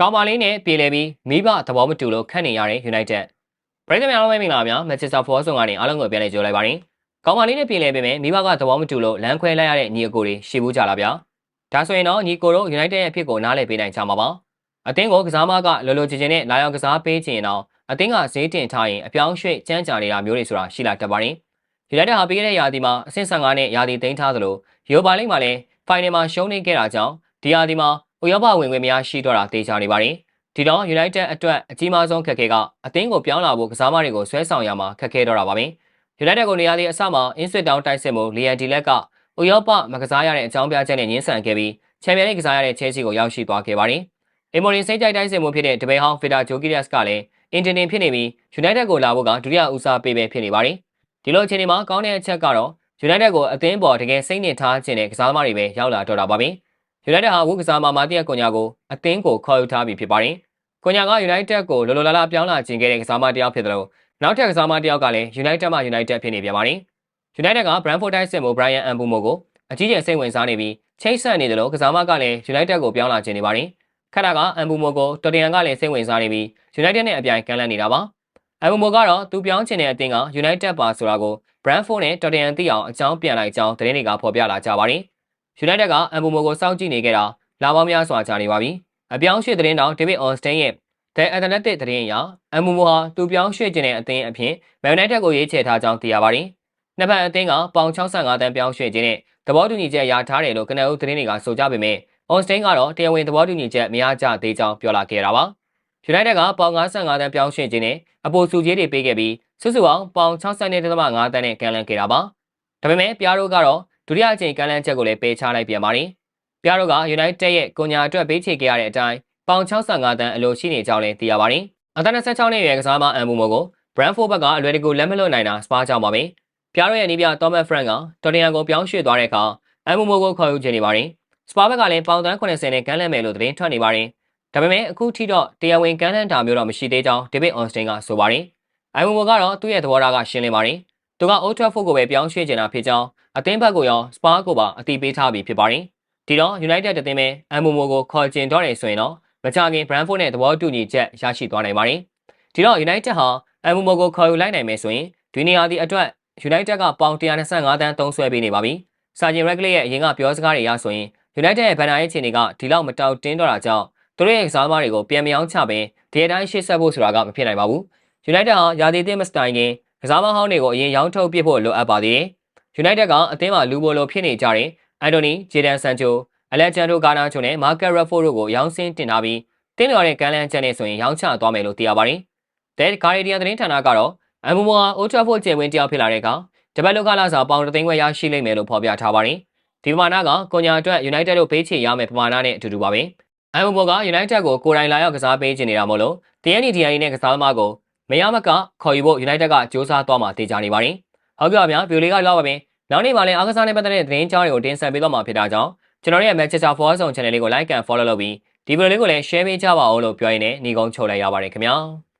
ကောင်ပါလေးနဲ့ပြေလည်ပြီးမိဘသဘောမတူလို့ခန့်နေရတဲ့ United ပရိသတ်များအားလုံးပဲမင်္ဂလာပါများ Manchester Force ဆောင်ကနေအားလုံးကိုပြန်လည်ကြိုလိုက်ပါရစေ။ကောင်ပါလေးနဲ့ပြေလည်ပေမဲ့မိဘကသဘောမတူလို့လမ်းခွဲလိုက်ရတဲ့ညီအကိုတွေရှိဘူးကြလားဗျာ။ဒါဆိုရင်တော့ညီကိုတို့ United ရဲ့အဖြစ်ကိုနားလည်ပေးနိုင်ကြမှာပါ။အသင်းကိုကစားမကလောလောချင်ချင်နဲ့လာရောက်ကစားပေးချင်ရင်တော့အသင်းကဈေးတင်ထားရင်အပြောင်းရွှေ့ကြမ်းကြာနေတာမျိုးတွေဆိုတာရှိလာတတ်ပါတယ်။ United ဟာပြီးခဲ့တဲ့ရာသီမှာအဆင့်15နဲ့ရာသီသိမ်းထားသလိုယူပါလိမ့်မှာလည်း final မှာရှုံးနေခဲ့တာကြောင့်ဒီရာသီမှာ ဥရောပဝင်ခွင့်များရှိတော့တာသိချနေပါတယ်။ဒီတော့ United အတွက်အကြီးမားဆုံးခက်ခဲကအသင်းကိုပြောင်းလာဖို့ကစားမတွေကိုဆွဲဆောင်ရမှာခက်ခဲတော့တာပါပဲ။ United ကိုနေရာသီအစမှာ Instant Down တိုက်စစ်မှု Liam Delap ကဥရောပမကစားရတဲ့အကြောင်းပြချက်နဲ့ညှင်းဆန်ခဲ့ပြီးချန်ပီယံလိကစားရတဲ့ Chelsea ကိုရောက်ရှိသွားခဲ့ပါတယ်။ Emory စိတ်ကြိုက်တိုက်စစ်မှုဖြစ်တဲ့တပည့်ဟောင်း Victor Gyokeres ကလည်းအင်တင်တင်ဖြစ်နေပြီး United ကိုလာဖို့ကဒုတိယဦးစားပေးပဲဖြစ်နေပါတယ်။ဒီလိုအခြေအနေမှာကောင်းတဲ့အချက်ကတော့ United ကိုအသင်းပေါ်တကယ်စိတ်နဲ့ထားခြင်းတဲ့ကစားသမားတွေပဲရောက်လာတော့တာပါပဲ။ United ဟာဝုကစားမမာတီယက်ကွန်ညာကိုအသင်းကိုခေါ်ယူထားပြီးဖြစ်ပါတယ်။ကွန်ညာက United ကိုလောလောလတ်လတ်ပြောင်းလာခြင်းခဲ့တဲ့ကစားမတစ်ယောက်ဖြစ်တယ်လို့နောက်ထပ်ကစားမတစ်ယောက်ကလည်း United မှ United ဖြစ်နေပြန်ပါတယ်။ United က Brentford တိုက်စစ်မှု Brian Mbumo ကိုအကြီးကျယ်စိတ်ဝင်စားနေပြီးချိတ်ဆက်နေတယ်လို့ကစားမကလည်း United ကိုပြောင်းလာခြင်းနေပါတယ်။ခက်တာက Mbumo ကိုတော်တရန်ကလည်းစိတ်ဝင်စားနေပြီး United နဲ့အပြိုင်ကမ်းလှမ်းနေတာပါ။ Mbumo ကတော့သူပြောင်းချင်တဲ့အသင်းက United ပါဆိုတာကို Brentford နဲ့ Tottenham သိအောင်အကြောင်းပြန်လိုက်ကြောင်းသတင်းတွေကဖော်ပြလာကြပါတယ်။ United က Mbumo ကိုစောင့်ကြည့်နေခဲ့တာလာပေါင်းများစွာကြာနေပါပြီ။အပြောင်းရွှေ့သတင်းတောင် David Ornstein ရဲ့ The Athletic သတင်းအရ Mbumo ဟာသူပြောင်းရွှေ့ခြင်းတဲ့အသင်းအဖြစ် Man United ကိုရွေးချယ်ထားကြောင်းသိရပါတယ်။နှစ်ဖက်အသင်းကပေါင်65တန်းပြောင်းရွှေ့ခြင်းနဲ့သဘောတူညီချက်ရထားတယ်လို့ကနအုပ်သတင်းတွေကဆိုကြပေမဲ့ Ornstein ကတော့တရားဝင်သဘောတူညီချက်မရကြသေးကြောင်းပြောလာခဲ့တာပါ။ United ကပေါင်55တန်းပြောင်းရွှေ့ခြင်းနဲ့အပိုစုကြီးတွေပေးခဲ့ပြီးစုစုပေါင်းပေါင်62.5တန်းနဲ့ကန်လန်းခဲ့တာပါ။ဒါပေမဲ့ပြားတို့ကတော့ ဒုတိယအကြိမ်ကန်လန်းချက်ကိုလည်းပေးချလိုက်ပြန်ပါတယ်။ပြားတို့က United ရဲ့ကိုညာအတွက်ပေးချေခဲ့ရတဲ့အတိုင်းပေါင်65တန်းအလိုရှိနေကြောင်းလည်းသိရပါတယ်။အသက်26နှစ်အရွယ်ကစားမအန်ဘူမိုကို Brentford ဘက်ကအလွယ်တကူလက်မလွတ်နိုင်တာစပါးကြောင့်ပါပဲ။ပြားတို့ရဲ့နီးပြ Thomas Frank ကတော်တင်ဟန်ကိုပြောင်းရွှေ့သွားတဲ့အခါအန်ဘူမိုကိုခေါ်ယူချင်နေပါတယ်။စပါးဘက်ကလည်းပေါင်တန်း80နဲ့ကန်လန့်မယ်လို့သတင်းထွက်နေပါတယ်။ဒါပေမဲ့အခုထိတော့တရားဝင်ကန်လန့်တာမျိုးတော့မရှိသေးကြောင်း David Ornstein ကဆိုပါတယ်။အန်ဘူမိုကတော့သူ့ရဲ့သဘောထားကရှင်းလင်းပါတယ်။သူက Old Trafford ကိုပဲပြောင်းရွှေ့ချင်တာဖြစ်ကြောင်း အသင်းဘက်ကိုရောစပါးကိုပါအတိပေးထားပြီးဖြစ်ပါတယ်။ဒီတော့ United တသင်းပဲအန်ဘူမိုကိုခေါ်ကျင်တော့တယ်ဆိုရင်တော့မကြခင် Brentford နဲ့သဘောတူညီချက်ရရှိသွားနိုင်ပါတယ်။ဒီတော့ United ဟာအန်ဘူမိုကိုခေါ်ယူလိုက်နိုင်မယ်ဆိုရင်ဒီနေရာဒီအတွက် United ကပေါင်125တန်းသုံးဆွဲပေးနေပါပြီ။စာဂျင်ရက်ဂလေးရဲ့အရင်ကပြောစကားတွေရဆိုရင် United ရဲ့ဘန်နာရေးခြေနေကဒီလောက်မတောက်တင်းတော့တာကြောင့်သူတို့ရဲ့ကစားသမားတွေကိုပြန်မယောင်းချပင်ဒီအတိုင်းရှေ့ဆက်ဖို့ဆိုတာကမဖြစ်နိုင်ပါဘူး။ United ဟာယာတီသစ်မစတိုင်ခင်ကစားမဟောင်းတွေကိုအရင်ရောင်းထုတ်ပစ်ဖို့လိုအပ်ပါသေးတယ်။ United ကအသင်းမှာလူပိုလိုဖြစ်နေကြတဲ့အန်တိုနီဂျေဒန်ဆန်ချိုအလက်ဂျန်ဒိုဂါနာချိုနဲ့မာကက်ရက်ဖိုတို့ကိုရောင်းစင်းတင်ထားပြီးတင်းလျော်တဲ့ကန်လန်ချန်နဲ့ဆိုရင်ရောင်းချသွားမယ်လို့သိရပါတယ်။ The Guardian သတင်းဌာနကတော့အမ်ဘူမိုဟာအိုထရာဖို့ကျေဝင်းတယောက်ဖြစ်လာတဲ့အခါတပတ်လောက်ကလာစာပေါင်တသိန်းခွဲရရှိလိမ့်မယ်လို့ဖော်ပြထားပါတယ်။ဒီပမာဏကကွန်ညာအတွက် United တို့ပေးချေရမယ်ပမာဏနဲ့အတူတူပါပဲ။အမ်ဘူမိုက United ကိုကိုယ်တိုင်လာရောက်ကစားပေးချင်နေတာမို့လို့ TNT DI နဲ့ကစားသမားကိုမရမကခေါ်ယူဖို့ United ကစ조사သွားမှာတေချာနေပါတယ်။ ဟုတ်ကဲ့ပါဗျာဗီဒီယိုလေးကလောက်ပါပဲ။နောက်နေ့မှလည်းအားကစားနဲ့ပတ်သက်တဲ့သတင်းကြောင်းတွေကိုတင်ဆက်ပေးတော့မှာဖြစ်တာကြောင့်ကျွန်တော်ရဲ့ Manchester Forward Zone Channel လေးကို Like and Follow လုပ်ပြီးဒီဗီဒီယိုလေးကိုလည်း Share ပေးကြပါဦးလို့ပြောရင်းနဲ့ညီကုန်းချုပ်လိုက်ရပါတယ်ခင်ဗျာ။